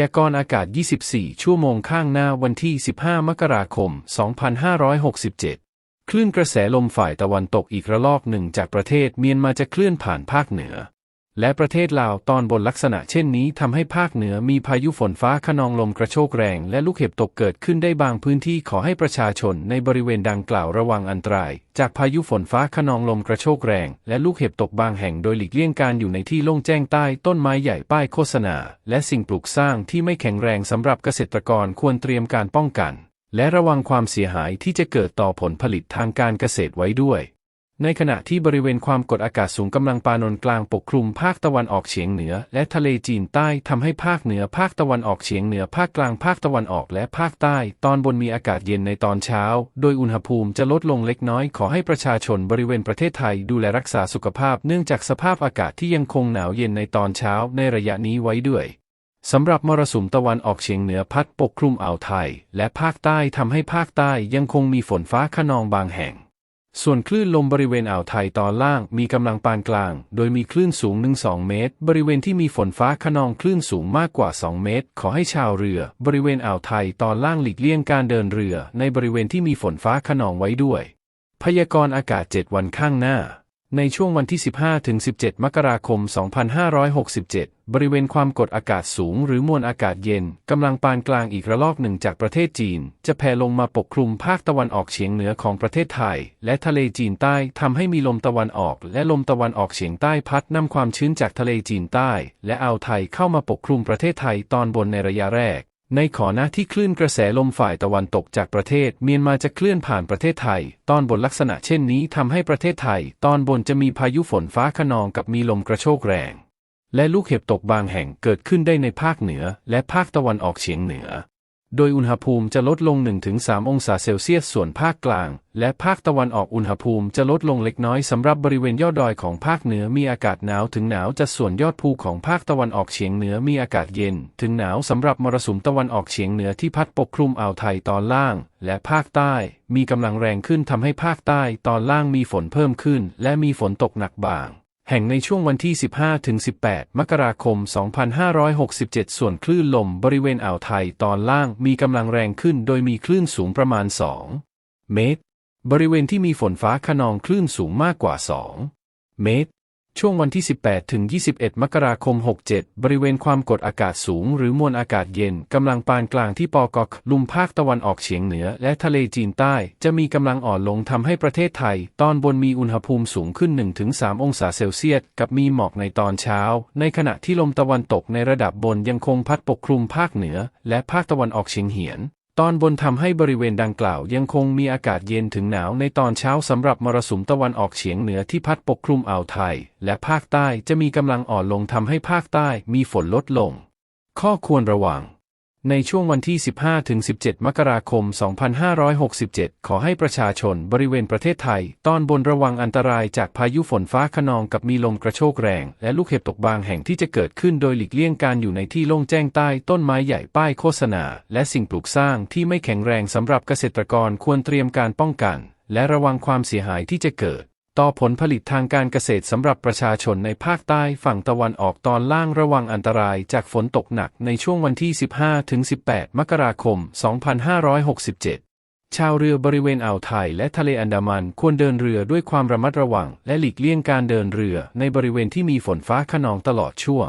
ยากรณ์อากาศ 24 ชั่วโมงข้างหน้าวันที่ 15 มกราคม 2567 คลื่นกระแสลมฝ่ายตะวันตกอีกระลอกหนึ่งจากประเทศเมียนมาจะเคลื่อนผ่านภาคเหนือ และประเทศลาวตอนบนลักษณะเช่นนี้ทำให้ภาคเหนือมีพายุฝนฟ้าขนองลมกระโชกแรงและลูกเห็บตกเกิดขึ้นได้บางพื้นที่ขอให้ประชาชนในบริเวณดังกล่าวระวังอันตราย จากพายุฝนฟ้าขนองลมกระโชกแรงและลูกเห็บตกบางแห่งโดยหลีกเลี่ยงการอยู่ในที่โล่งแจ้งใต้ต้นไม้ใหญ่ป้ายโฆษณา และสิ่งปลูกสร้างที่ไม่แข็งแรงสำหรับเกษตรกรควรเตรียมการป้องกัน และระวังความเสียหายที่จะเกิดต่อผลผลิตทางการเกษตรไว้ด้วย ในขณะที่บริเวณความกดอากาศสูงกำลังปานนกลางปกคลุมภาคตะวันออกเฉียงเหนือ และทะเลจีนใต้ทำให้ภาคเหนือภาคตะวันออกเฉียงเหนือภาคกลางภาคตะวันออกและภาคใต้ ตอนบนมีอากาศเย็นในตอนเช้า โดยอุณหภูมิจะลดลงเล็กน้อยขอให้ประชาชนบริเวณประเทศไทยดูแลรักษาสุขภาพเนื่องจากสภาพอากาศที่ยังคงหนาวเย็นในตอนเช้าในระยะนี้ไว้ด้วยสำหรับมรสุมตะวันออกเฉียงเหนือพัดปกคลุมอ่าวไทย และภาคใต้ทำให้ภาคใต้ยังคงมีฝนฟ้าขนองบางแห่ง ส่วนคลื่นลมบริเวณอ่าวไทยตอนล่างมีกำลังปานกลาง โดยมีคลื่นสูง 1-2 เมตร บริเวณที่มีฝนฟ้าขนองคลื่นสูงมากกว่า 2 เมตร ขอให้ชาวเรือ บริเวณอ่าวไทยตอนล่างหลีกเลี่ยงการเดินเรือ ในบริเวณที่มีฝนฟ้าขนองไว้ด้วย พยากรณ์อากาศ 7 วันข้างหน้า ในช่วงวันที่ 15-17 มกราคม 2567 บริเวณความกดอากาศสูงหรือมวลอากาศเย็นกำลังปานกลางอีกระลอกหนึ่งจากประเทศจีน จะแผ่ลงมาปกคลุมภาคตะวันออกเฉียงเหนือของประเทศไทย และทะเลจีนใต้ทำให้มีลมตะวันออก และลมตะวันออกเฉียงใต้พัดนำความชื้นจากทะเลจีนใต้ และอ่าวไทยเข้ามาปกคลุมประเทศไทยตอนบนในระยะแรก ในขอนะที่คลื่นกระแสลมฝ่ายตะวันตกจากประเทศเมียนมาจะเคลื่อนผ่านประเทศไทย ตอนบนลักษณะเช่นนี้ทำให้ประเทศไทย ตอนบนจะมีพายุฝนฟ้าขนองกับมีลมกระโชกแรง และลูกเห็บตกบางแห่งเกิดขึ้นได้ในภาคเหนือ และภาคตะวันออกเฉียงเหนือ โดยอุณหภูมิจะลดลง 1-3 องศาเซลเซียส ส่วนภาคกลาง และภาคตะวันออกอุณหภูมิจะลดลงเล็กน้อยสำหรับบริเวณยอดดอยของภาคเหนือมีอากาศหนาวถึงหนาวจัดส่วนยอดภูของภาคตะวันออกเฉียงเหนือมีอากาศเย็น ถึงหนาวสำหรับมรสุมตะวันออกเฉียงเหนือที่พัดปกคลุมอ่าวไทยตอนล่าง และภาคใต้ มีกำลังแรงขึ้นทำให้ภาคใต้ตอนล่างมีฝนเพิ่มขึ้น และมีฝนตกหนักบาง แห่งในช่วงวันที่ 15-18 มกราคม 2567 ส่วนคลื่นลมบริเวณอ่าวไทยตอนล่างมีกำลังแรงขึ้นโดยมีคลื่นสูงประมาณ 2 เมตร บริเวณที่มีฝนฟ้าขนองคลื่นสูงมากกว่า 2 เมตร ช่วงวันที่ 18 ถึง 21 มกราคม 67 บริเวณความกดอากาศสูงหรือมวลอากาศเย็นกำลังปานกลางที่ปอกกลุมภาคตะวันออกเฉียงเหนือ และทะเลจีนใต้ จะมีกำลังอ่อนลงทำให้ประเทศไทย ตอนบนมีอุณหภูมิสูงขึ้น 1-3 องศาเซลเซียส กับมีหมอกในตอนเช้า ในขณะที่ลมตะวันตกในระดับบนยังคงพัดปกคลุมภาคเหนือ และภาคตะวันออกเฉียงเหียน ตอนบนทำให้บริเวณดังกล่าวยังคงมีอากาศเย็นถึงหนาวในตอนเช้าสำหรับมรสุมตะวันออกเฉียงเหนือที่พัดปกคลุมอ่าวไทย และภาคใต้จะมีกำลังอ่อนลงทำให้ภาคใต้มีฝนลดลง ข้อควรระวัง ในช่วงวันที่ 15-17 มกราคม 2567 ขอให้ประชาชนบริเวณประเทศไทย ตอนบนระวังอันตรายจากพายุฝนฟ้าขนองกับมีลมกระโชกแรง และลูกเห็บตกบางแห่งที่จะเกิดขึ้นโดยหลีกเลี่ยงการอยู่ในที่โล่งแจ้งใต้ต้นไม้ใหญ่ป้ายโฆษณา และสิ่งปลูกสร้างที่ไม่แข็งแรงสำหรับเกษตรกรควรเตรียมการป้องกัน และระวังความเสียหายที่จะเกิด ต่อผลผลิตทางการเกษตรสำหรับประชาชนในภาคใต้ฝั่งตะวันออกตอนล่างระวังอันตรายจากฝนตกหนักในช่วงวันที่ 15-18 มกราคม 2567 ชาวเรือบริเวณอ่าวไทยและทะเลอันดามันควรเดินเรือด้วยความระมัดระวัง และหลีกเลี่ยงการเดินเรือในบริเวณที่มีฝนฟ้าขนองตลอดช่วง